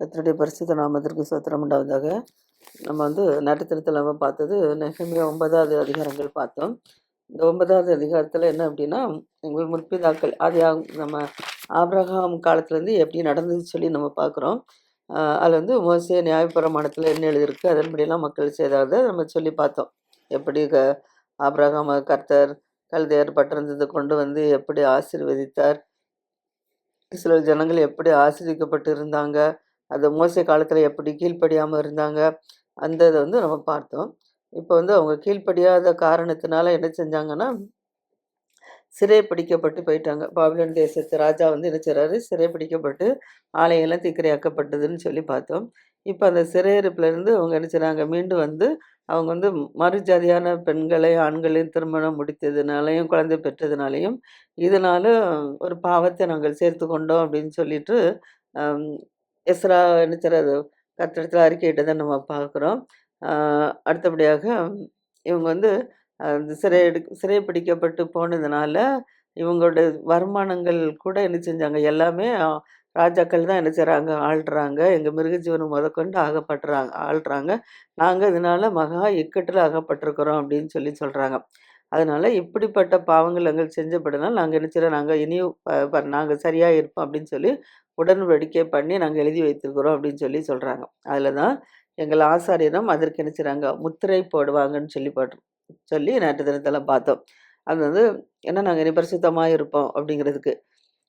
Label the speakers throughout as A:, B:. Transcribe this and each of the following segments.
A: கத்தருடைய பரிசுத்த நாமத்திற்கு சோத்திரம் உண்டாவதாக. நம்ம வந்து நடுத்தரத்தில் நம்ம பார்த்தது நெகமியா ஒன்பதாவது அதிகாரங்கள் பார்த்தோம். இந்த ஒன்பதாவது அதிகாரத்தில் என்ன அப்படின்னா எங்கள் முற்பிதாக்கள் அது நம்ம ஆபிரகாம் காலத்துலேருந்து எப்படி நடந்ததுன்னு சொல்லி நம்ம பார்க்குறோம். அதில் வந்து மோசிய நியாயப்பிரமாணத்தில் என்ன எழுதியிருக்கு அதன்படியெல்லாம் மக்கள் செய்தாவது நம்ம சொல்லி பார்த்தோம். எப்படி க ஆபிரகாம கர்த்தர் கல்தையர் பட்டிருந்தது கொண்டு வந்து எப்படி ஆசீர்வதித்தார்? சில ஜனங்கள் எப்படி ஆசிரியக்கப்பட்டு இருந்தாங்க அந்த மோசை காலத்தில் எப்படி கீழ்ப்படியாமல் இருந்தாங்க அந்த இதை வந்து நம்ம பார்த்தோம். இப்போ வந்து அவங்க கீழ்ப்படியாத காரணத்தினால என்ன செஞ்சாங்கன்னா சிறை பிடிக்கப்பட்டு போயிட்டாங்க. பாபிலோன் தேசத்து ராஜா வந்து என்ன செய்கிறாரு சிறை பிடிக்கப்பட்டு ஆலையெல்லாம் திக்கரையாக்கப்பட்டதுன்னு சொல்லி பார்த்தோம். இப்போ அந்த சிறையிருப்புலேருந்து அவங்க என்ன செய்கிறாங்க மீண்டும் வந்து அவங்க வந்து மறுஜாதியான பெண்களை ஆண்களையும் திருமணம் முடித்ததுனாலையும் குழந்தை பெற்றதுனாலையும் இதனால ஒரு பாவத்தை நாங்கள் சேர்த்து கொண்டோம் அப்படின்னு சொல்லிட்டு எஸ்ரா என்ன செய்றாரு கர்த்தரிடத்தில் அறிக்கையிட்டதை நம்ம பார்க்குறோம். அடுத்தபடியாக இவங்க வந்து அந்த சிறை எடு சிறை பிடிக்கப்பட்டு போனதுனால இவங்களோட வருமானங்கள் கூட என்ன செஞ்சாங்க? எல்லாமே ராஜாக்கள் தான் என்ன செய்கிறாங்க ஆள்றாங்க. எங்கள் மிருகஜீவனம் முதற்கொண்டு ஆகப்பட்டுறாங்க ஆள்றாங்க. நாங்கள் இதனால் மகா இக்கட்டில் ஆகப்பட்டிருக்கிறோம் அப்படின்னு சொல்லி சொல்கிறாங்க அதனால் இப்படிப்பட்ட பாவங்கள் எங்கள் செஞ்சபடினால் நாங்கள் என்ன செய்கிறோம் நாங்கள் இனியும் நாங்கள் சரியாக இருப்போம் அப்படின்னு சொல்லி உடன்படிக்கை பண்ணி நாங்கள் எழுதி வைத்திருக்கிறோம் அப்படின்னு சொல்லி சொல்கிறாங்க அதில் தான் எங்கள் ஆசாரியரும் அதற்கு என்ன செய்கிறாங்க முத்திரை போடுவாங்கன்னு சொல்லி போட்டு சொல்லி நேற்று தினத்தில் பார்த்தோம். அது வந்து ஏன்னா நாங்கள் நிபரிசுத்தமாக இருப்போம் அப்படிங்கிறதுக்கு.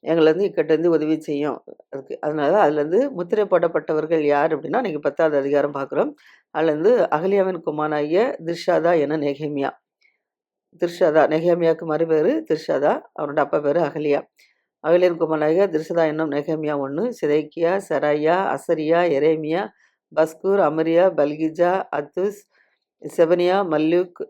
A: எங்களை வந்து இக்கட்டேருந்து உதவி செய்யும் அதுக்கு. அதனால அதுலேருந்து முத்திரை போடப்பட்டவர்கள் யார் அப்படின்னா நீங்கள் பத்தாவது அதிகாரம் பார்க்குறோம். அதுலேருந்து அகலியாவின் குமாராகிய திர்ஷாதா என நெகேமியா. திர்ஷாதா நெகேமியாவுக்கு மறு பேர் திர்ஷாதா அவரோட அப்பா பேர் அகலியா. அகலியன் குமலாக திருசதா என்னும் நெகமியா ஒன்று சிதைக்கியா சராயா அசரியா எரேமியா பஸ்கூர் அமரியா பல்கிஜா அத்துஸ் செவனியா மல்லுக்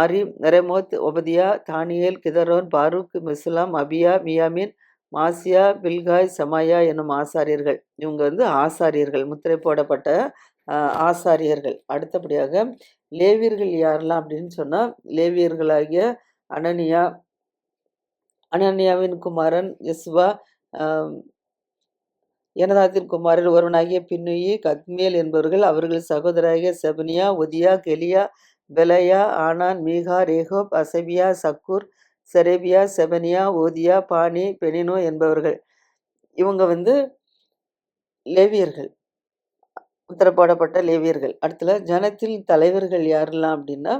A: ஆரி நரேமோத் ஒபதியா தானியேல் கிதரோன் பாரூக் மிஸ்லாம் அபியா மியாமின் மாசியா பில்காய் சமாயா என்னும் ஆசாரியர்கள். இவங்க வந்து ஆசாரியர்கள் முத்திரை போடப்பட்ட ஆசாரியர்கள். அடுத்தபடியாக லேவியர்கள் யாரெல்லாம் அப்படின்னு சொன்னால் லேவியர்களாகிய அனனியா அனன்யாவின் குமாரன் யஸ்வா யனதாத்தின் எனதாத்தின் ஒருவனாகிய பின்னுயி கத்மியல் என்பவர்கள் அவர்கள் சகோதராகிய செபனியா உதியா கெலியா பெலயா ஆனான் மீகா ரேகோப் அசபியா சக்கூர் செரேபியா செபனியா ஓதியா பானி பெனினோ என்பவர்கள். இவங்க வந்து லேவியர்கள் உத்தரப்போடப்பட்ட லேவியர்கள். அடுத்தல ஜனத்தில் தலைவர்கள் யாரெல்லாம் அப்படின்னா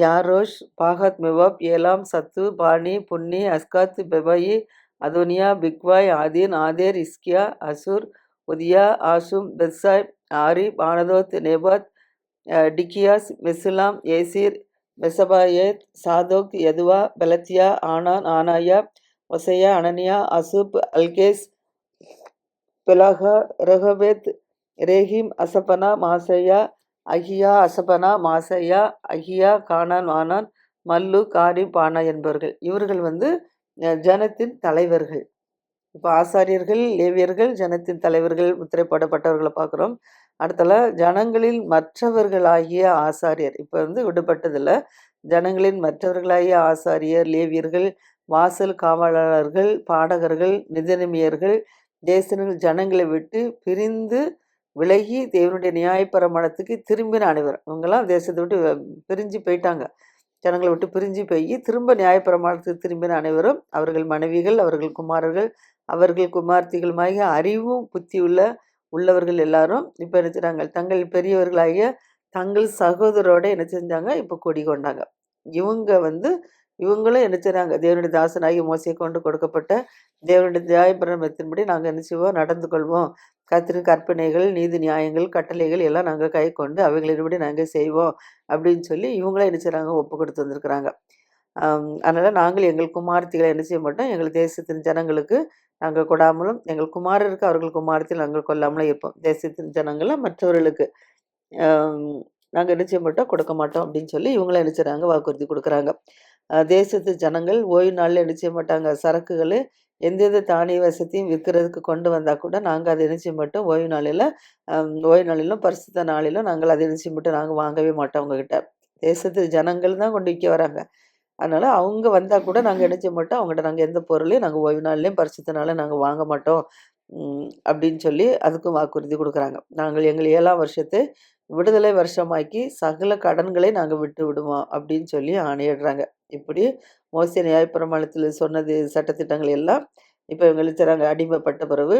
A: யாரோஷ் பாகத் மெவாப் ஏலாம் சத்து பானி புன்னி Azgad Bebai Adonijah Bigvai Adin Ater இஸ்கியா Azure உதியா ஆசும் பெத்சாய் ஆரி பானதோத் நேபாத் டிக்கியாஸ் மெசுலாம் ஏசீர் மெசபாயேத் Zadok Jaddua Pelatiah Hanan Anaiah ஒசையா அனனியா அசூப் அல்கேஸ் பெலாகா ரெகபேத் ரேஹிம் அசபனா மாசையா அகியா அசபனா மாசையா அகியா கானான் வானான் மல்லு காரி பானா என்பவர்கள். இவர்கள் வந்து ஜனத்தின் தலைவர்கள். இப்போ ஆசாரியர்கள் லேவியர்கள் ஜனத்தின் தலைவர்கள் முத்திரைப்படப்பட்டவர்களை பார்க்குறோம். அடுத்தல ஜனங்களில் மற்றவர்களாகிய ஆசாரியர். இப்போ வந்து விடுபட்டதில்ல. ஜனங்களின் மற்றவர்களாகிய ஆசாரியர் லேவியர்கள் வாசல் காவலாளர்கள் பாடகர்கள் நிதிநிமியர்கள் தேசங்கள் ஜனங்களை விட்டு பிரிந்து விலகி தேவனுடைய நியாயப்பிரமாணத்துக்கு திரும்பின அனைவர் இவங்கெல்லாம் தேசத்தை விட்டு பிரிஞ்சு போயிட்டாங்க. ஜனங்களை விட்டு பிரிஞ்சு போய் திரும்ப நியாயப்பிரமாணத்துக்கு திரும்பின அனைவரும் அவர்கள் மனைவிகள் அவர்கள் குமாரர்கள் அவர்கள் குமார்த்திகளுமாகிய அறிவும் புத்தி உள்ள உள்ளவர்கள் எல்லாரும் இப்போ என்ன செய்கிறாங்க தங்கள் பெரியவர்களாகிய தங்கள் சகோதரோட என்ன செஞ்சாங்க? இப்போ கொடி கொண்டாங்க. இவங்க வந்து இவங்களும் என்ன செய்றாங்க? தேவனுடைய தாசனாகி மோசையை கொண்டு கொடுக்கப்பட்ட தேவனுடைய நியாயப்பிரமத்தின்படி நாங்கள் என்ன செய்வோம்? நடந்து கொள்வோம். கத்திரு கற்பனைகள் நீதி நியாயங்கள் கட்டளைகள் எல்லாம் நாங்கள் கை கொண்டு அவைகளின்படி நாங்கள் செய்வோம் அப்படின்னு சொல்லி இவங்களும் என்ன செய்கிறாங்க ஒப்பு கொடுத்து வந்திருக்கிறாங்க. அதனால் நாங்கள் எங்கள் குமாரத்திகளை என்ன செய்ய மாட்டோம். எங்கள் தேசத்தின் ஜனங்களுக்கு நாங்கள் கொடாமலும் எங்கள் குமாரருக்கு அவர்கள் குமாரத்தில் நாங்கள் கொல்லாமலும் இருப்போம். தேசத்தின் ஜனங்களை மற்றவர்களுக்கு நாங்கள் என்ன செய்ய மாட்டோம்? கொடுக்க மாட்டோம் அப்படின்னு சொல்லி இவங்களும் என்ன செய்கிறாங்க வாக்குறுதி கொடுக்குறாங்க. தேசத்து ஜனங்கள் ஓய்வு நாளில் என்ன செய்ய மாட்டாங்க? சரக்குகளை எந்தெந்த தானிய வசத்தையும் விற்கிறதுக்கு கொண்டு வந்தால் கூட நாங்கள் அதை இணைச்சி மட்டும் ஓய்வு நாளில் ஓய்வு நாளிலும் பரிசுத்த நாளிலும் நாங்கள் அதை இணைச்சி மட்டும் நாங்கள் வாங்கவே மாட்டோம் அவங்கக்கிட்ட தேசத்து ஜனங்கள் தான் கொண்டு விற்க வராங்க அதனால் அவங்க வந்தால் கூட நாங்கள் இணைச்சி மட்டும் அவங்ககிட்ட நாங்கள் எந்த பொருளையும் நாங்கள் ஓய்வு நாள்லேயும் பரிசுத்த நாள்லயும் நாங்கள் வாங்க மாட்டோம். அப்படின்னு சொல்லி அதுக்கும் வாக்குறுதி கொடுக்குறாங்க நாங்கள் எங்கள் ஏழாம் வருஷத்து விடுதலை வருஷமாக்கி சகல கடன்களை நாங்கள் விட்டு விடுவோம் அப்படின்னு சொல்லி ஆணையிடுறாங்க. இப்படி மோசிய நியாயப்பிரமாணத்தில் சொன்னது சட்டத்திட்டங்கள் எல்லாம் இப்போ இவங்க என்ன அடிமைப்பட்ட பிறகு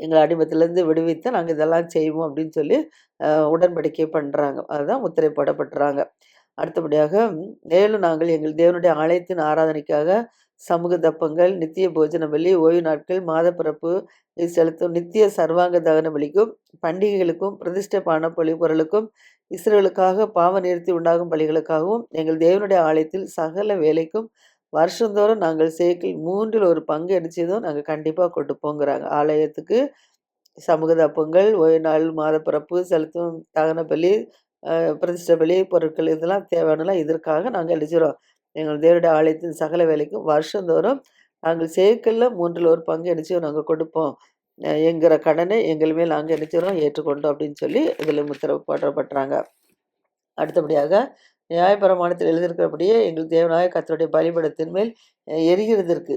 A: எங்களை அடிமத்திலேருந்து விடுவித்து நாங்கள் இதெல்லாம் செய்வோம் அப்படின்னு சொல்லி உடன்படிக்கை பண்ணுறாங்க அதுதான் முத்திரை போடப்பட்டுறாங்க. அடுத்தபடியாக மேலும் நாங்கள் எங்கள் தேவனுடைய ஆலயத்தின் ஆராதனைக்காக சமூக தப்பங்கள், நித்திய போஜன பலி, ஓய்வு நாட்கள், மாதப்பிறப்பு செலுத்தும் நித்திய சர்வாங்க தகன பலிக்கும், பண்டிகைகளுக்கும், பிரதிஷ்டை பான பலி பொருளுக்கும், இஸ்ரவேலுக்காக பாவ நிறுத்தி உண்டாகும் பலிகளுக்காகவும், எங்கள் தேவனுடைய ஆலயத்தில் சகல வேலைக்கும் வருஷந்தோறும் நாங்கள் சேர்க்கில் மூன்றில் ஒரு பங்கு அடிச்சதும் நாங்கள் கண்டிப்பாக கொண்டு கொடுப்போங்கிறாங்க. ஆலயத்துக்கு சமூக தப்பங்கள், ஓய்வு நாள், மாதப்பிறப்பு, செலுத்தும் தகன பலி, பிரதிஷ்ட பலி பொருட்கள் இதெல்லாம் தேவையானலாம் இதற்காக நாங்கள் என்ன எங்கள் தேவருடைய ஆலயத்தின் சகல வேலைக்கும் வருஷந்தோறும் நாங்கள் சேர்க்கல மூன்றில் ஒரு பங்கு என்ன நாங்கள் கொடுப்போம். எங்கிற என்கிற கடனை எங்கள் மேல் நாங்கள் நினைச்சிடறோம் ஏற்றுக்கொண்டோம் அப்படின்னு சொல்லி இதில் முத்திரை போடப்பட்றாங்க. அடுத்தபடியாக நியாயப்பிரமாணத்தில் எழுதியிருக்கிறபடியே எங்கள் தேவநாய கத்தருடைய பலிபடத்தின் மேல் எரிகிறது எரிகிறதற்கு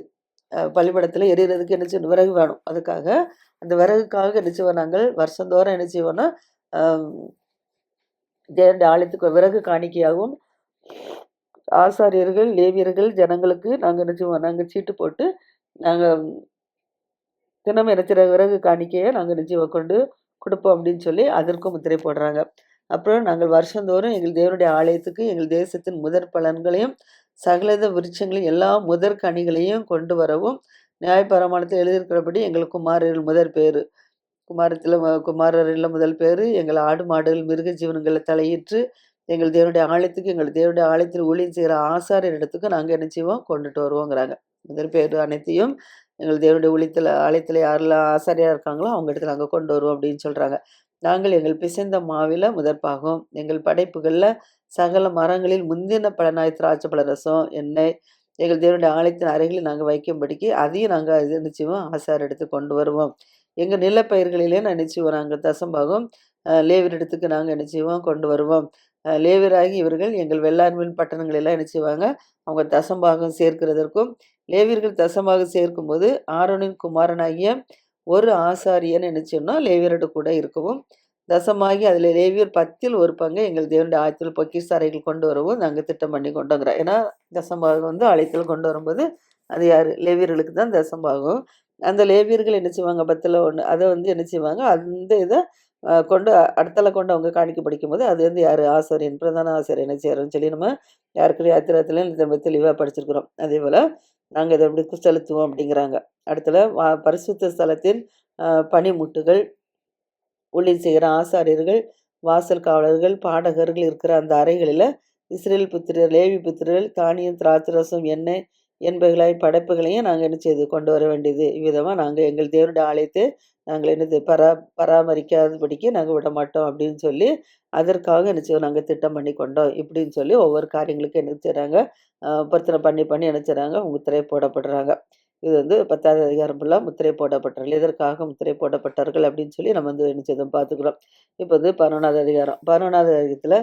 A: பலிபடத்தில் எரிகிறதுக்கு என்ன செய்யணும், விறகு வேணும். அதுக்காக அந்த விறகுக்காக என்ன செய்வோம் நாங்கள் வருஷந்தோறும் என்ன செய்வோம்னா, தேவனுடைய ஆலயத்துக்கு விறகு காணிக்கையாகவும், ஆசாரியர்கள், லேவியர்கள், ஜனங்களுக்கு நாங்கள் என்ன செய்வோம், சீட்டு போட்டு நாங்கள் தினமும் நினைச்சிற விறகு காணிக்கையை நாங்கள் நிச்சயம் கொண்டு கொடுப்போம் அப்படின்னு சொல்லி அதற்கும் முத்திரை போடுறாங்க. அப்புறம் நாங்கள் வருஷந்தோறும் எங்கள் தேவனுடைய ஆலயத்துக்கு எங்கள் தேசத்தின் முதற் பலன்களையும், சகலத விருட்சங்களையும் எல்லா முதற் கனிகளையும் கொண்டு வரவும், நியாயப்பிரமாணத்தில் எழுதியிருக்கிறபடி எங்கள் குமாரரில் முதற் பேர். குமாரத்தில் குமாரரில் முதல் பேர் எங்கள் ஆடு, மாடுகள், மிருக ஜீவனங்களை தலையிட்டு, எங்கள் தேவனுடைய ஆலயத்துக்கு எங்கள் தேவனுடைய ஆலயத்தில் ஊழியம் செய்கிற ஆசாரியர் இடத்துக்கு நாங்கள் என்ன செய்வோம், கொண்டுட்டு வருவோங்கிறாங்க. முதல் பேர் அனைத்தையும் எங்கள் தேவனுடைய ஊழியத்தில் ஆலயத்தில் யாரெல்லாம் ஆசாரியாக இருக்காங்களோ, அவங்க இடத்துல நாங்கள் கொண்டு வருவோம் அப்படின்னு சொல்கிறாங்க நாங்கள் எங்கள் பிசைந்த மாவில முதற்பாகும் எங்கள் படைப்புகளில் சகல மரங்களில் முந்தின பழனாய் திராட்சை பழ ரசம், எண்ணெய் எங்கள் தேவனுடைய ஆலயத்தின் அறைகளில் நாங்கள் வைக்கும்படிக்கு அதையும் நாங்கள் இது என்ன செய்வோம், எடுத்து கொண்டு வருவோம். எங்கள் நிலப்பயிர்களிலே நான் நாங்கள் செய்வோம், நாங்க தசம்பாகம் இடத்துக்கு நாங்கள் என்ன செய்வோம், கொண்டு வருவோம். லேவியராகி இவர்கள் எங்கள் வெள்ளாண்மையின் பட்டணங்கள் எல்லாம் என்ன செய்வாங்க, அவங்க தசம்பாகம் சேர்க்கிறதற்கும், லேவியர்கள் தசம்பாகம் சேர்க்கும்போது ஆரோனின் குமாரனாகிய ஒரு ஆசாரியன் என்ன சொன்னால் லேவியரோட கூட இருக்கவும், தசமாகி அதில் லேவியர் 10ல் ஒரு பங்கை எங்கள் தேவனுடைய ஆயத்தில் பொக்கிஷ் அறைகள் கொண்டு வரவும் நாங்கள் திட்டம் பண்ணி கொண்டோங்கிறோம். ஏன்னா தசம்பாகம் வந்து ஆலயத்தில் கொண்டு வரும்போது, அது யார் லேவியர்களுக்கு தான் தசம்பாகம். அந்த லேவியர்கள் என்ன செய்வாங்க பத்தில் ஒன்று அதை வந்து என்ன செய்வாங்க, அந்த இதை கொண்டு அடுத்தால கொண்டு அவங்க காணிக்க படிக்கும்போது அது வந்து யார் ஆசிரியன் பிரதான ஆசிரியனை என்ன சொல்லி நம்ம ஏற்கனவே யாத்திராகத்தில நம்ம தெளிவாக படிச்சிருக்கிறோம். அதே போல் நாங்கள் இதை எப்படி செலுத்துவோம் அப்படிங்கிறாங்க. அடுத்தல வா பரிசுத்த ஸ்தலத்தின் பனிமுட்டுகள் பணிமுட்டுகள், செய்கிற ஆசாரியர்கள், வாசல் காவலர்கள், பாடகர்கள் இருக்கிற அந்த அறைகளில் இஸ்ரேல் புத்திரர், லேவி புத்திரர்கள் தானியம், திராட்சரசம், எண்ணெய் என்பவைகளாய் படைப்புகளையும் நாங்கள் என்ன செய்து கொண்டு வர வேண்டியது. இவ்விதமாக நாங்கள் எங்கள் தேவனுடைய ஆலயத்தை நாங்கள் என்னது பரா பராமரிக்காதபடிக்கு விட மாட்டோம் அப்படின்னு சொல்லி, அதற்காக என்ன செய்வோம், நாங்கள் திட்டம் பண்ணி கொண்டோம். இப்படின்னு சொல்லி ஒவ்வொரு காரியங்களுக்கும் என்ன செய்கிறாங்க பிரச்சனை பொருத்தனை பண்ணி பண்ணி என்ன அவங்க முத்திரை போடப்படுறாங்க. இது வந்து 10வது அதிகாரம் ஃபுல்லாக முத்திரை போடப்பட்டார்கள். எதற்காக முத்திரை போடப்பட்டார்கள் அப்படின்னு சொல்லி நம்ம வந்து என்ன செய்தோம் பார்த்துக்கிறோம். இப்போ வந்து 11வது அதிகாரம். பதினொன்றாவது அதிகாரத்தில்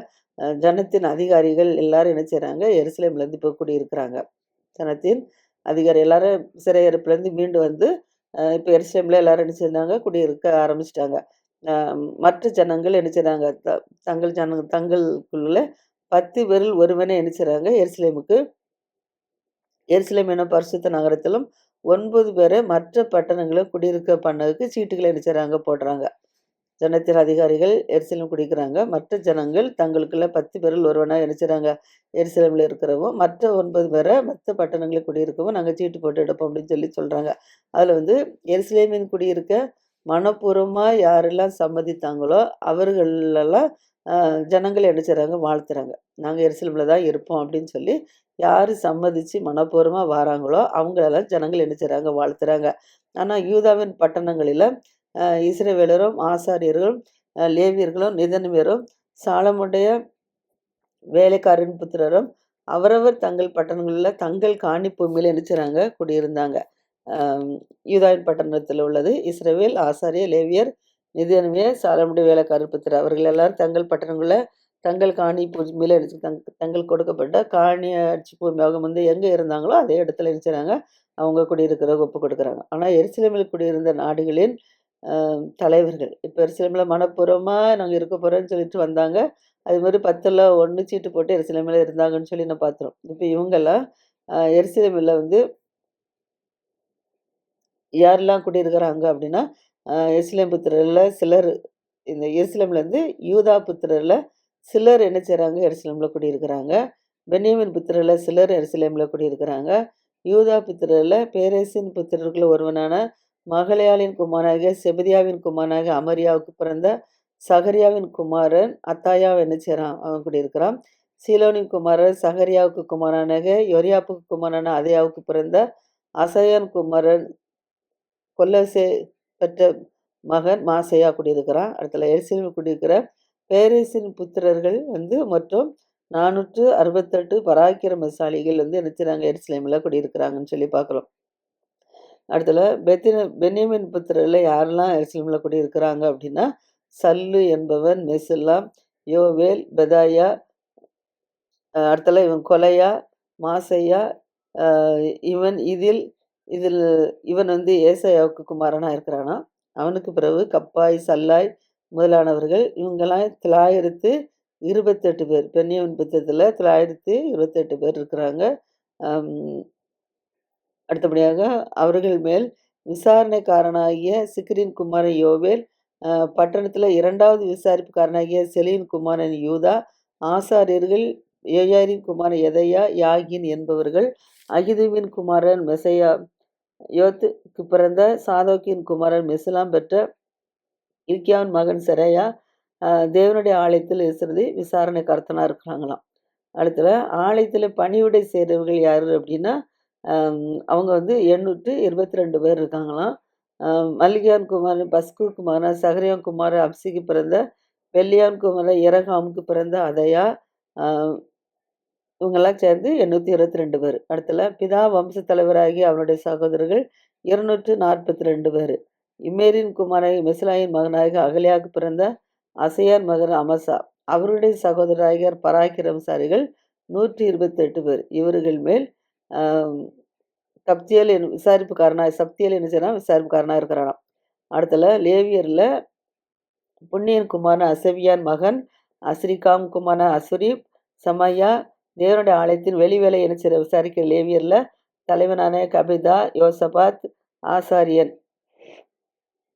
A: ஜனத்தின் அதிகாரிகள் எல்லாரும் என்ன செய்கிறாங்க எருசலேம்லேருந்து இப்போ கூடியிருக்கிறாங்க ஜனத்தின் அதிகாரி. எல்லாரும் சிறையிருப்புலேருந்து மீண்டு வந்து, இப்போ இப்ப எல்லாரும் என்ன செய்றாங்க, குடியிருக்க ஆரம்பிச்சிட்டாங்க. மற்ற ஜனங்கள் என்ன செய்கிறாங்க த தங்கள் ஜன தங்களுக்குள்ள 10 பேரில் ஒருவனை என்ன செய்கிறாங்க எருசலேமுக்கு. எருசலேம் என பரிசுத்த நகரத்திலும் ஒன்பது பேரை மற்ற பட்டணங்களை குடியிருக்க பண்ணதுக்கு சீட்டுகளை என்ன செய்கிறாங்க போடுறாங்க. ஜனத்தின் அதிகாரிகள் எரிசலம் குடிக்கிறாங்க மற்ற ஜனங்கள் தங்களுக்குள்ள 10 பேரில் ஒருவனாக நினைச்சுறாங்க எரிசலமில் எருசலேம்ல இருக்கிறவும், மற்ற ஒன்பது பேரை மற்ற பட்டணங்களில் குடியிருக்கவும் நாங்கள் சீட்டு போட்டு எடுப்போம் அப்படின்னு சொல்லி சொல்கிறாங்க அதில் வந்து எரிசலேமின் குடியிருக்க மனப்பூர்வமாக யாரெல்லாம் சம்மதித்தாங்களோ, அவர்களெல்லாம் ஜனங்கள் என்ன வாழ்த்துறாங்க. நாங்கள் எரிசலமில் தான் இருப்போம் அப்படின்னு சொல்லி யார் சம்மதித்து மனப்பூர்வமாக வராங்களோ அவங்களெல்லாம் ஜனங்கள் என்ன வாழ்த்துறாங்க. ஆனால் யூதாவின் பட்டணங்களில் இஸ்ரவேலரும், ஆசாரியர்களும், லேவியர்களும், நிதனியரும், சாலமுடைய வேலைக்காரரின் புத்திரரும் அவரவர் தங்கள் பட்டணங்களில் தங்கள் காணி பூமியில் நினைச்சுறாங்க குடியிருந்தாங்க. யூதாயின் பட்டணத்தில் உள்ளது இஸ்ரேவேல் ஆசாரிய லேவியர், நிதனியர், சாலமுடைய வேலைக்காரர் புத்திரர். அவர்கள் எல்லாரும் தங்கள் பட்டணங்களில் தங்கள் காணி பூமியில தங் தங்கள் கொடுக்கப்பட்ட காணி அடிச்சு பூமியாக வந்து எங்கே இருந்தாங்களோ, அதே இடத்துல என்ன அவங்க குடியிருக்கிற ஒப்பு கொடுக்குறாங்க. ஆனால் எரிசிலமில் குடியிருந்த நாடுகளின் தலைவர்கள். இப்போ எருசலேமில மனப்பூர்வமாக நாங்கள் இருக்க போகிறோம்னு சொல்லிட்டு வந்தாங்க. அது மாதிரி பத்தில் ஒன்று சீட்டு போட்டு எரிசிலமில் இருந்தாங்கன்னு சொல்லி நான் பார்த்துறோம் இப்போ இவங்கெல்லாம் எரிசிலமில் வந்து யாரெல்லாம் குடியிருக்கிறாங்க அப்படின்னா, எரிசிலம் புத்திரரில் சிலர் இந்த எரிசிலம்லேருந்து யூதா புத்திரரில் சிலர் என்ன செய்கிறாங்க எரிசிலமில் குடியிருக்கிறாங்க. பென்னியமின் புத்திரரில் சிலர் எரிசிலமில் குடியிருக்கிறாங்க. யூதா புத்திரரில் பேரேசின் புத்திரர்களில் ஒருவனான மகளையாளின் குமாரனாகிய செபதியாவின் குமாரனாகிய அமரியாவுக்கு பிறந்த சகரியாவின் குமாரன் அத்தாயாவை என்ன செய்கிறான் அவன் குடியிருக்கிறான். சீலோனின் குமாரர் சகரியாவுக்கு குமாரனாகிய யோரியாப்புக்கு குமாரான அதையாவுக்கு பிறந்த அசையன் குமாரன் கொல்லசே பெற்ற மகன் மாசையா குடியிருக்கிறான். அடுத்தல எருசலேமில் குடியிருக்கிற பேரிசின் புத்திரர்கள் வந்து மற்றும் நானூற்று அறுபத்தெட்டு பராக்கிரமசாலிகள் வந்து என்ன செய்கிறாங்க எருசலேமில குடியிருக்கிறாங்கன்னு சொல்லி பார்க்குறோம். அடுத்தல பெத்தின பென்யமின் புத்திரில் யாரெல்லாம் கூட இருக்கிறாங்க அப்படின்னா, சல்லு என்பவன், மெசெல்லாம் யோவேல், பெதாயா, அடுத்தல இவன் கொலையா, மாசையா, இவன் இதில் இதில் இவன் வந்து ஏசையாவுக்கு குமாரனாக இருக்கிறானா அவனுக்கு பிறகு கப்பாய், சல்லாய் முதலானவர்கள் இவங்கெல்லாம் தொள்ளாயிரத்து இருபத்தெட்டு பேர். பெண்ணியவன் புத்தகத்தில் தொள்ளாயிரத்து இருபத்தெட்டு பேர் இருக்கிறாங்க. அடுத்தபடியாக அவர்கள் மேல் விசாரணைக்காரனாகிய சிக்ரின் குமாரன் யோவேல், பட்டணத்தில் இரண்டாவது விசாரிப்புக்காரனாகிய செலீன் குமாரன் யூதா, ஆசாரியர்கள் ஏயாரின் குமாரன் எதையா, யாகின் என்பவர்கள், அகிதுவின் குமாரன் மெசையா, யோத்துக்கு பிறந்த சாதோக்கின் குமாரன் மெசுல்லாம் பெற்ற இல்கியாவின் மகன் செரையா தேவனுடைய ஆலயத்தில் இருக்கிறது விசாரணை கர்த்தனாக இருக்கிறாங்களாம். அடுத்தல ஆலயத்தில் பணிவிடை சேர்ந்தவர்கள் யார் அப்படின்னா, அவங்க வந்து 822 பேர் இருக்காங்களாம். மல்லிகான் குமார் பஸ்கு குமார் சஹரியான் குமாரன் அப்சிக்கு பிறந்த வெள்ளியான் குமார் இரகாமுக்கு பிறந்த அதயா, அ இவங்கலாம் சேர்ந்து 822 பேர். அடுத்தல பிதா வம்சத் தலைவராகி அவனுடைய சகோதரர்கள் 242 பேரு. இம்மேரின் குமாரனாகிய மெசுல்லாயின் மகனாக அகலியாவுக்கு பிறந்த அசையான் மகன் அமசா. அவருடைய சகோதரராகியார் பராக்கிரமசாரிகள் நூற்றி இருபத்தெட்டு பேர். இவர்கள் மேல் கப்தியல் என் விசாரிப்புக்காரனாக சப்தியல் என்ன செய்றான்? விசாரிப்புக்காரனாக இருக்கிறானாம். அடுத்தல லேவியரில் புண்ணியன் குமாரன் அசவியான் மகன் அஸ்ரிகாம் குமாரன் அசுரீப், சமையா தேவனுடைய ஆலயத்தின் வெளிவேலை என்ன செய்ற விசாரிக்கிற லேவியரில் தலைவனான கபிதா, யோசபாத், ஆசாரியன்.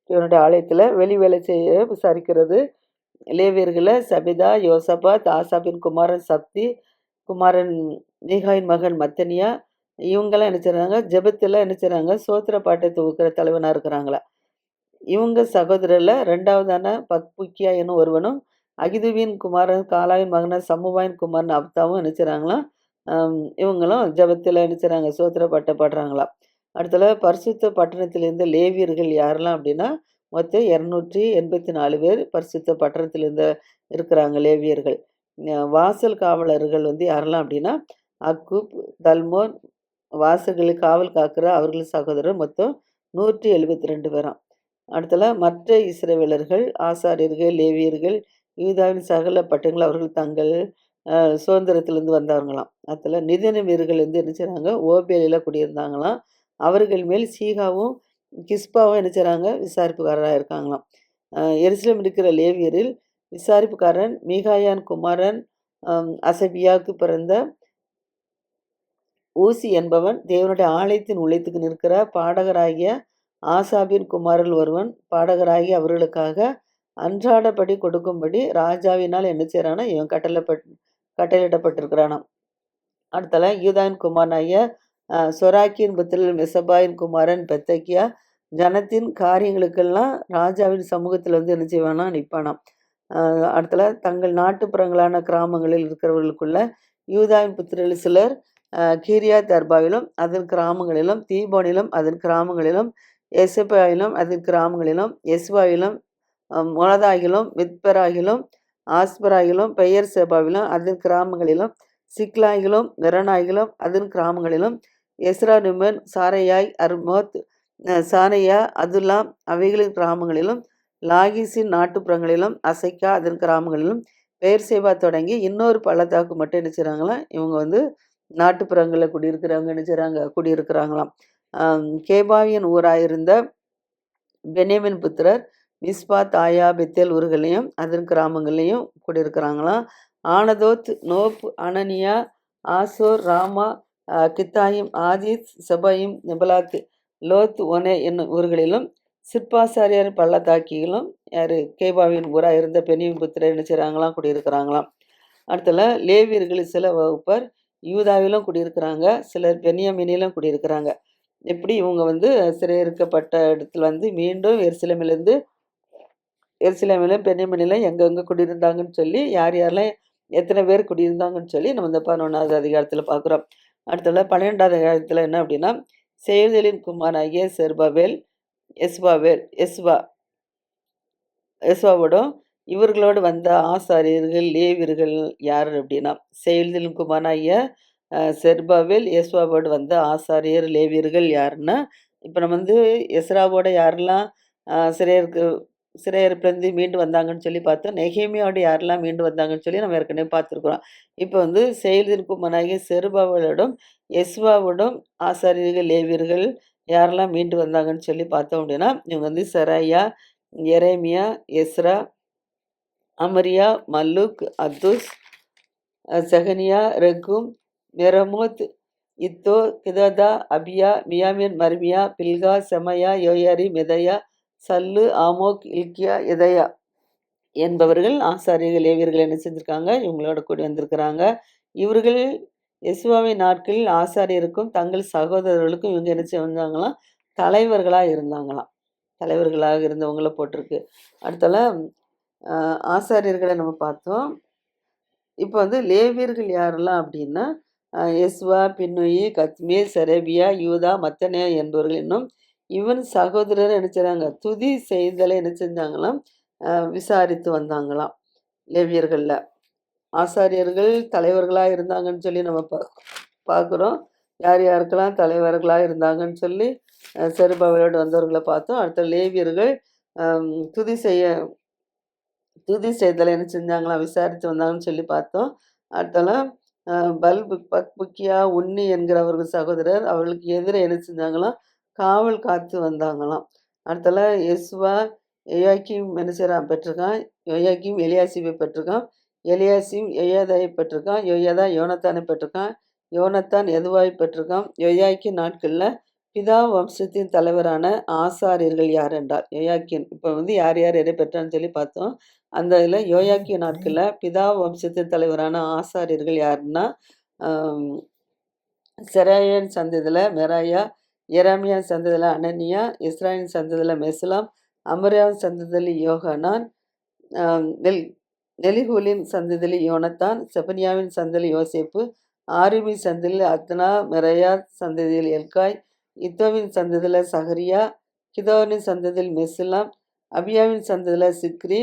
A: இவனுடைய ஆலயத்தில் வெளி வேலை செய்ய விசாரிக்கிறது லேவியர்களை சபிதா, யோசபாத், ஆசாபின் குமாரன் சப்தி, குமாரன் மீகாயின் மகன் மத்தனியா, இவங்கெல்லாம் என்ன செய்கிறாங்க ஜெபத்தில என்ன செய்கிறாங்க ஸ்தோத்திர பாட்டை தொகுக்கிற தலைவனாக இருக்கிறாங்களா? இவங்க சகோதரர்ல 2வதான பக்புக்கியா என்னும் ஒருவனும், அகிதுவின் குமாரன் காலாவின் மகனர் சம்முவாயின் குமாரன் அப்தாவும் என்ன இவங்களும் ஜபத்தில் என்ன செய்கிறாங்க ஸ்தோத்திர பாட்டை பாடுறாங்களாம். அடுத்தல பரிசுத்த பட்டணத்திலேருந்து லேவியர்கள் யாரெல்லாம் அப்படின்னா, மொத்தம் 284 பேர் பரிசுத்த பட்டணத்திலேருந்து இருக்கிறாங்க லேவியர்கள். வாசல் காவலர்கள் வந்து யாரெல்லாம் அப்படின்னா, அக்குப் தல்மோன் வாசகர்கள் காவல் காக்கிற அவர்கள் சகோதரர் மொத்தம் 172 பேராம். அடுத்தல மற்ற இஸ்ரவேலர்கள், ஆசாரியர்கள், லேவியர்கள், யூதாவின் சகல பட்டங்கள் அவர்கள் தங்கள் சுதந்திரத்திலேருந்து வந்தவங்களாம். அடுத்தல நிதனமியர்கள் வந்து என்ன செய்கிறாங்க ஓபேலில குடியிருந்தாங்களாம். அவர்கள் மேல் சீகாவும், கிஸ்பாவும் என்ன செய்கிறாங்க விசாரிப்புக்காரராக இருக்காங்களாம். எரிசிலம் இருக்கிற லேவியரில் விசாரிப்புக்காரன் மீகாயான் குமாரன் அசபியாவுக்கு பிறந்த ஊசி என்பவன் தேவனுடைய ஆலயத்தின் ஊழியத்துக்கு நிற்கிற பாடகராகிய ஆசாபின் குமாரில் ஒருவன். பாடகராகிய அவர்களுக்காக அன்றாடப்படி கொடுக்கும்படி ராஜாவினால் என்ன செய்கிறானா இவன் கட்டளப்பட் கட்டளையிடப்பட்டிருக்கிறானாம். அடுத்தல யூதாவின் குமாரனாகிய சொராக்கியின் சொராக்கின் புத்திரரில் மெசபாயின் குமாரன் பெத்தக்கியா, ஜனத்தின் காரியங்களுக்கெல்லாம் ராஜாவின் சமூகத்தில் வந்து என்ன செய்வானா? நிற்பானாம். அடுத்தல தங்கள் நாட்டுப்புறங்களான கிராமங்களில் இருக்கிறவர்களுக்குள்ள யூதாவின் புத்திரில் சிலர் கீரியா தர்பாவிலும் அதன் கிராமங்களிலும், தீபோனிலும், அதன் கிராமங்களிலும், எசபாயிலும் அதன் கிராமங்களிலும், எஸ்வாயிலும் அ மொலதாகிலும், மித்பெராகிலும், ஆஸ்பராகிலும், பெயர்செபாவிலும், அதன் கிராமங்களிலும், சிக்லாகிலும், மெரோனாகிலும், அதன் கிராமங்களிலும், எஸ்ரா நிமன் சாரையாய் அர்மோத், சாரையா அதுலாம் அதுல்லாம் அவைகளின் கிராமங்களிலும், லாகிஸின் நாட்டுப்புறங்களிலும், அசைக்கா அதன் கிராமங்களிலும், பெயர் சேவா தொடங்கி இன்னொரு பள்ளத்தாக்கு மட்டும் என்ன செய்கிறாங்களா இவங்க வந்து நாட்டுப்புறங்களில் குடியிருக்கிறவங்க என்ன குடியிருக்கிறாங்களாம். கேபாவியன் ஊராக ஊராயிருந்த பெனேமின் புத்திரர் மிஸ்பா தாயா பெத்தேல் ஊர்களையும் அதன் கிராமங்களையும் குடியிருக்கிறாங்களாம். Anathoth Nob Ananiah Hazor Ramah Gittaim Hadid Zeboim Neballat Lod Ono என்னும் ஊர்களிலும் சிற்பாசாரியார் பள்ளத்தாக்கிகளும் யார்? கேபாவின் ஊராக இருந்த பெண்ணின் புத்திரர் என்ன செய்கிறாங்களாம் குடியிருக்கிறாங்களாம். அடுத்தல லேவியர்களில் சில வகுப்பர் யூதாவிலும் குடியிருக்கிறாங்க சிலர் பெனியமினிலும் குடியிருக்கிறாங்க. எப்படி இவங்க வந்து சிறையிருக்கப்பட்ட இடத்துல வந்து மீண்டும் எருசலேமிலிருந்து எரிசிலமிலும் பெனியமினிலும் எங்கெங்கே குடியிருந்தாங்கன்னு சொல்லி யார் யாரெல்லாம் எத்தனை பேர் குடியிருந்தாங்கன்னு சொல்லி நம்ம இந்த பதினொன்றாவது அதிகாரத்தில் பார்க்குறோம். அடுத்தது பன்னிரெண்டாவது அதிகாரத்தில் என்ன அப்படின்னா செயல்தலின் குமாராகிய செர்பாவேல் எஸ்பாவேல் எஸ்வா எஸ்வாவோடும் இவர்களோடு வந்த ஆசாரியர்கள் லேவியர்கள் யார் அப்படின்னா செயல்திலும் குமாராகிய செர்பாவில் செர்பாவேல் எஸ்வாவோடு வந்த ஆசாரியர் லேவியர்கள் யாருன்னா இப்போ நம்ம வந்து எஸ்ராவோட யாரெல்லாம் சிறையருக்கு சிறையிருப்பிலேருந்து மீண்டு வந்தாங்கன்னு சொல்லி பார்த்தோம் நெஹேமியாவோட யாரெல்லாம் மீண்டு வந்தாங்கன்னு சொல்லி நம்ம ஏற்கனவே பார்த்துருக்குறோம். இப்போ வந்து செயல்தின் குமாராகிய செருபாவோடும் எஸ்வாவோடும் ஆசாரியர்கள் லேவியர்கள் யாரெல்லாம் மீண்டு வந்தாங்கன்னு சொல்லி பார்த்தோம் அப்படின்னா இவங்க வந்து செராயா எரேமியா எஸ்ரா அமரியா மல்லுக் அத்துஸ் அஹ், செகனியா ரெகும் மெரமோத் இத்தோ கிததா அபியா மியாமின் மர்மியா பில்கா செமையா யோயாரி மெதையா சல்லு ஆமோக் இல்கியா இதயா என்பவர்கள் ஆசாரியர்கள் லேவியர்கள் என்ன செஞ்சுருக்காங்க? இவங்களோட கூடி வந்திருக்கிறாங்க. இவர்கள் எசுவாவின் நாட்களில் ஆசாரியருக்கும் தங்கள் சகோதரர்களுக்கும் இவங்க என்ன செஞ்சாங்களாம்? தலைவர்களாக இருந்தாங்களாம். தலைவர்களாக இருந்தவங்கள போட்டிருக்கு. அடுத்தால ஆசாரியர்களை நம்ம பார்த்தோம். இப்போ வந்து லேவியர்கள் யாரெல்லாம் அப்படின்னா எஸ்வா பின்னுயி கத்மீர் செரேபியா யூதா மத்தனே என்பவர்கள் இன்னும் இவன் சகோதரர் என்ன துதி செய்தலை என்ன செஞ்சாங்களாம் விசாரித்து வந்தாங்களாம் லேவியர்களில். ஆசாரியர்கள் தலைவர்களாக இருந்தாங்கன்னு சொல்லி நம்ம பா பார்க்குறோம். யார் யாருக்கெல்லாம் தலைவர்களாக இருந்தாங்கன்னு சொல்லி அஹ், செருபாவிலோடு வந்தவர்களை பார்த்தோம். அடுத்த லேவியர்கள் துதி செய்ய துதி செய்தலை என்ன செஞ்சாங்களாம் விசாரித்து வந்தாங்கன்னு சொல்லி பார்த்தோம். அடுத்தால பல்பு பக் புக்கியா உன்னி என்கிறவர்கள் சகோதரர் அவர்களுக்கு எதிரே என்ன செஞ்சாங்களாம்? காவல் காத்து வந்தாங்களாம். அடுத்தால எஸ்வா எயாக்கிம் என்ன செய்கிறான் பெற்றிருக்கான். யோயாக்கிம் எலியாசிபை பெற்றிருக்கான். எலியாசிம் யோயாதாயை பெற்றிருக்கான். யோயாதா யோனத்தானை பெற்றிருக்கான். யோனத்தான் எதுவாய் பெற்றிருக்கான். யோயாக்கி நாட்களில் பிதா வம்சத்தின் தலைவரான ஆசாரியர்கள் யார் என்றார் யோயாக்கின் இப்போ வந்து யார் யார் எதை பெற்றான்னு சொல்லி பார்த்தோம். அந்த இதில் யோயாக்கிய நாட்களில் பிதா வம்சத்தின் தலைவரான ஆசாரியர்கள் யாருன்னா செராயன் சந்ததியில் மெராயா எராமியான் சந்ததியில் அனனியா இஸ்ராயின் சந்ததியில் மெஸ்லாம் அமரியாவின் சந்ததியில் யோகனான் நெல் நெலிகூலின் சந்ததியில் யோனத்தான் செபனியாவின் சந்ததியில் யோசேப்பு ஆரிமின் சந்ததியில் அத்னா மெரையா சந்ததியில் எல்காய் இத்தோவின் சந்ததியில் சஹரியா கிதோனின் சந்ததியில் மெசுலாம் அபியாவின் சந்ததியில் சிக்ரி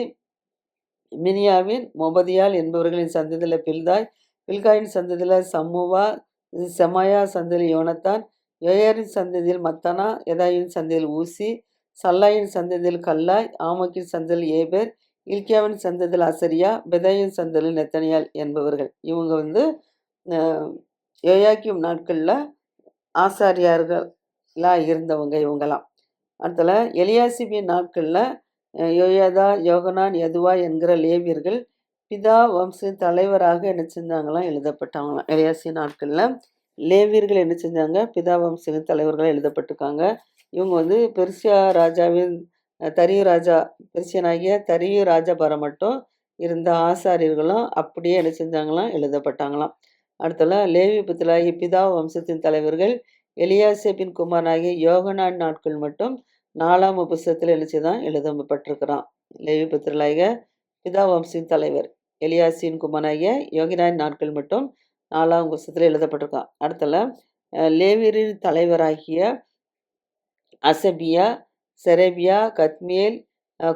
A: மினியாவின் மொபதியால் என்பவர்களின் சந்ததியில் பில்தாய் பில்காயின் சந்ததியில் சம்முவா செமாயா சந்ததியில் யோனத்தான் யோயரின் சந்ததியில் மத்தனா எதாயின் சந்ததியில் ஊசி சல்லாயின் சந்ததியில் கல்லாய் ஆமோக்கின் சந்ததியில் ஏபேர் இல்கியாவின் சந்ததியில் அசரியா பெதாயின் சந்ததியில் நெத்தனியால் என்பவர்கள். இவங்க வந்து யோயாக்கியும் நாட்களில் ஆசாரியார்களாக இருந்தவங்க இவங்கெல்லாம் அடுத்தல எலியாசிபின் நாட்களில் யோயாதா யோகனான் யதுவா என்கிற லேவியர்கள் பிதா வம்ச தலைவராக என்ன செஞ்சாங்களாம் எழுதப்பட்டவங்களாம் எலியாசி நாட்களில் லேவியர்கள் என்ன செஞ்சாங்க? பிதா வம்ச தலைவர்களாக எழுதப்பட்டிருக்காங்க. இவங்க வந்து பெர்சியா ராஜாவின் தரியு ராஜா பெர்சியனாகிய தரியு ராஜாபரம் மட்டும் இருந்த ஆசாரியர்களும் அப்படியே என்ன செஞ்சாங்களாம் எழுதப்பட்டாங்களாம். அடுத்தலாம் லேவி புத்திராகிய பிதா வம்சத்தின் தலைவர்கள் எலியாசேபின் குமாரனாகிய யோகனான் நாட்கள் மட்டும் நாலாம் புஸ்தத்தில் என்ன செய்தான்? எழுதப்பட்டிருக்கிறான். லேவி புத்திரலாகிய பிதா வம்சின் தலைவர். எலியாசின் குமாரனாகிய யோகிராயின் நாட்கள் மட்டும் நாலாம் புஸ்தத்தில் எழுதப்பட்டிருக்கான். அடுத்தல லேவியரின் தலைவராகிய அசபியா செரேபியா கத்மியேல்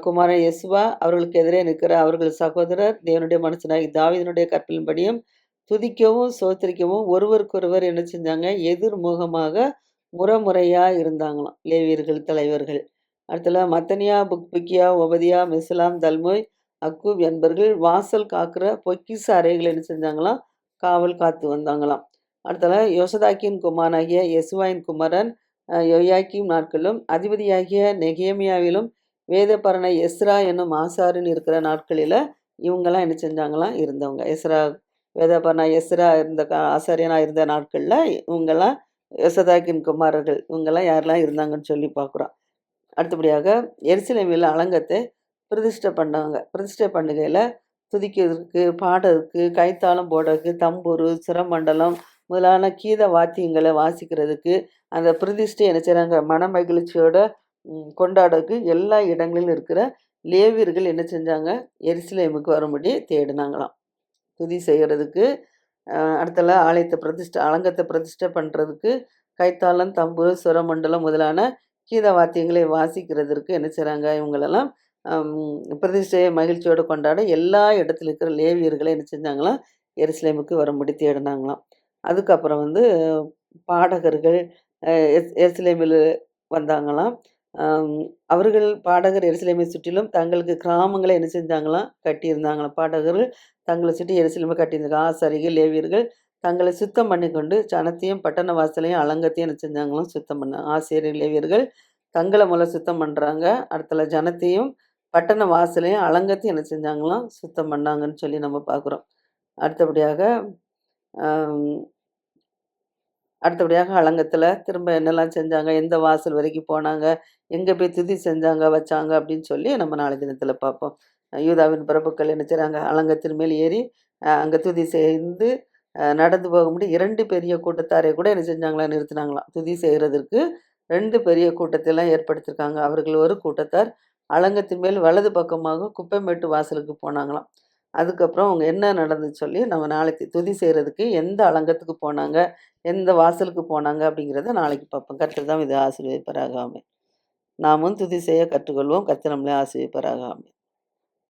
A: குமார குமாரன் அவர்களுக்கு எதிரே நிற்கிற அவர்கள் சகோதரர் தேவனுடைய மனுஷனாகி தாவிதனுடைய கற்பின்படியும் துதிக்கவும் சோத்திரிக்கவும் ஒருவருக்கொருவர் என்ன செஞ்சாங்க? எதிர்முகமாக முறமுறையாக இருந்தாங்களாம் லேவியர்கள் தலைவர்கள் அடுத்தல மத்தனியா புக்பிக்கியா ஒபதியா மிஸ்லாம் தல்மோய் அக்கூப் என்பவர்கள் வாசல் காக்கிற பொக்கிச அறைகள் என்ன செஞ்சாங்களாம் காவல் காத்து வந்தாங்களாம் அடுத்தல யோசதாக்கியின் குமாராகிய யசுவாயின் குமரன் அ நாட்களிலும், அதிபதியாகிய நெகேமியாவிலும், வேதபரண எஸ்ரா என்னும் ஆசாரியன் இருக்கிற நாட்களில் இவங்கெல்லாம் என்ன செஞ்சாங்களாம்? இருந்தவங்க. எஸ்ரா வேதபாரன எஸ்ரா இருந்த கா இருந்த நாட்களில் இவங்கெல்லாம் யசதாக்கின் குமாரர்கள். இவங்கெல்லாம் யாரெல்லாம் இருந்தாங்கன்னு சொல்லி பார்க்குறோம். அடுத்தபடியாக எருசலேமில் அலங்கத்தை பிரதிஷ்டை பண்ணாங்க. பிரதிஷ்டை பண்டிகையில் துதிக்கிறதுக்கு, பாடுறதுக்கு, கைத்தாளம் போடுறதுக்கு, தம்பூர் சிரமண்டலம் முதலான கீத வாத்தியங்களை வாசிக்கிறதுக்கு, அந்த பிரதிஷ்டை என்ன செய்கிறாங்க மன மகிழ்ச்சியோட கொண்டாடுறதுக்கு எல்லா இடங்களிலும் இருக்கிற லேவியர்கள் என்ன செஞ்சாங்க? எரிசிலேமுக்கு வரும்படி தேடினாங்களாம் துதி செய்கிறதுக்கு அடுத்தல ஆலயத்தை பிரதிஷ்டை அலங்கத்தை பிரதிஷ்டை பண்ணுறதுக்கு கைத்தாளம், தம்புரு, சுரமண்டலம் முதலான கீத வாத்தியங்களை வாசிக்கிறதுக்கு என்ன செய்கிறாங்க இவங்களெல்லாம் பிரதிஷ்டையை மகிழ்ச்சியோடு கொண்டாட எல்லா இடத்துல இருக்கிற லேவியர்களை என்ன செஞ்சாங்களாம்? எருசலேமுக்கு வரும்படி தேடினாங்களாம் அதுக்கப்புறம் வந்து பாடகர்கள் எஸ் எருசலேமில் வந்தாங்களாம். அவர்கள் பாடகர் எருசலேமை சுற்றிலும் தங்களுக்கு கிராமங்களை என்ன செஞ்சாங்களாம்? கட்டியிருந்தாங்களாம். பாடகர்கள் தங்களை சுற்றி எரிசிலும்பு கட்டியிருந்தாங்க. ஆசாரிகள், லேவியர்கள் தங்களை சுத்தம் பண்ணிக்கொண்டு, ஜனத்தையும், பட்டண வாசலையும், அலங்கத்தையும் என்ன செஞ்சாங்களாம்? சுத்தம் பண்ணாங்க. ஆசிரியர் லேவியர்கள் தங்களை முதல்ல சுத்தம் பண்ணுறாங்க அடுத்தல ஜனத்தையும், பட்டண வாசலையும், அலங்கத்தையும் என்ன செஞ்சாங்களாம்? சுத்தம் பண்ணாங்கன்னு சொல்லி நம்ம பார்க்குறோம். அடுத்தபடியாக அடுத்தபடியாக அலங்கத்தில் திரும்ப என்னெல்லாம் செஞ்சாங்க? எந்த வாசல் வரைக்கும் போனாங்க? எங்கே போய் துதி செஞ்சாங்க, வச்சாங்க அப்படின்னு சொல்லி நம்ம நாளை தினத்தில் பார்ப்போம். யூதாவின் பிரபுக்கள் என்ன செய்கிறாங்க அலங்கத்தின் மேல் ஏறி, அங்கே துதி செய்து நடந்து நடந்து போகும்படி இரண்டு பெரிய கூட்டத்தாரை கூட என்ன செஞ்சாங்களா நிறுத்தினாங்களாம் துதி செய்கிறதுக்கு ரெண்டு பெரிய கூட்டத்தெல்லாம் ஏற்படுத்தியிருக்காங்க. அவர்கள் ஒரு கூட்டத்தார் அலங்கத்தின் மேல் வலது பக்கமாக குப்பைமேட்டு வாசலுக்கு போனாங்களாம். அதுக்கப்புறம் அவங்க என்ன நடந்துச்சு சொல்லி நம்ம நாளைக்கு துதி செய்கிறதுக்கு எந்த அலங்கத்துக்கு போனாங்க? எந்த வாசலுக்கு போனாங்க? அப்படிங்கிறத நாளைக்கு பார்ப்போம். கற்று தான் இது ஆசீர்வதிப்பாராக. நாமும் துதி செய்ய கற்றுக்கொள்வோம். கர்த்தர் நம்மளை